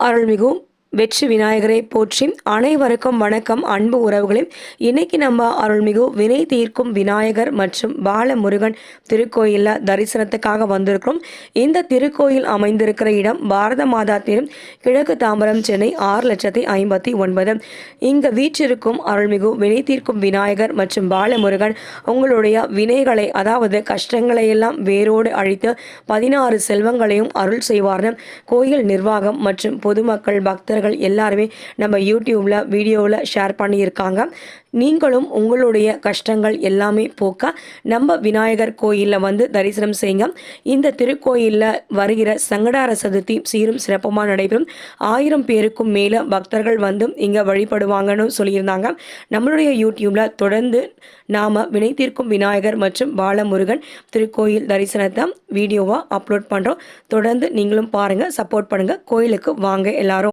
அருள்மிகு வெற்றி விநாயகரை போற்றி அனைவருக்கும் வணக்கம். அன்பு உறவுகளே இன்னைக்கு நம்ம அருள்மிகு வினை தீர்க்கும் விநாயகர் மற்றும் பாலமுருகன் திருக்கோயிலில் தரிசனத்துக்காக வந்திருக்கிறோம். இந்த திருக்கோயில் அமைந்திருக்கிற இடம் பாரத மாதா தீரம் கிழக்கு தாம்பரம் சென்னை ஆறு லட்சத்தி ஐம்பத்தி ஒன்பது. இங்கே வீற்றிருக்கும் அருள்மிகு வினை தீர்க்கும் விநாயகர் மற்றும் பாலமுருகன் உங்களுடைய வினைகளை அதாவது கஷ்டங்களை எல்லாம் வேரோடு அழித்து பதினாறு செல்வங்களையும் அருள் செய்வார்னு கோயில் நிர்வாகம் மற்றும் பொதுமக்கள் பக்தர் பக்தர்கள் எல்லாருமே நம்ம யூடியூப்ல வீடியோவில் ஷேர் பண்ணியிருக்காங்க. நீங்களும் உங்களுடைய கஷ்டங்கள் எல்லாமே போக்க நம்ம விநாயகர் கோயிலில் வந்து தரிசனம் செய்யுங்க. இந்த திருக்கோயிலில் வருகிற சங்கடார சதுர்த்தி சீரும் சிறப்புமாக நடைபெறும். ஆயிரம் பேருக்கும் மேலே பக்தர்கள் வந்து இங்கே வழிபடுவாங்கன்னு சொல்லியிருந்தாங்க. நம்மளுடைய யூடியூப்ல தொடர்ந்து நாம் வினை தீர்க்கும் விநாயகர் மற்றும் பாலமுருகன் திருக்கோயில் தரிசனத்தை வீடியோவாக அப்லோட் பண்ணுறோம் தொடர்ந்து நீங்களும் பாருங்கள் சப்போர்ட் பண்ணுங்கள் கோயிலுக்கு வாங்க எல்லாரும்.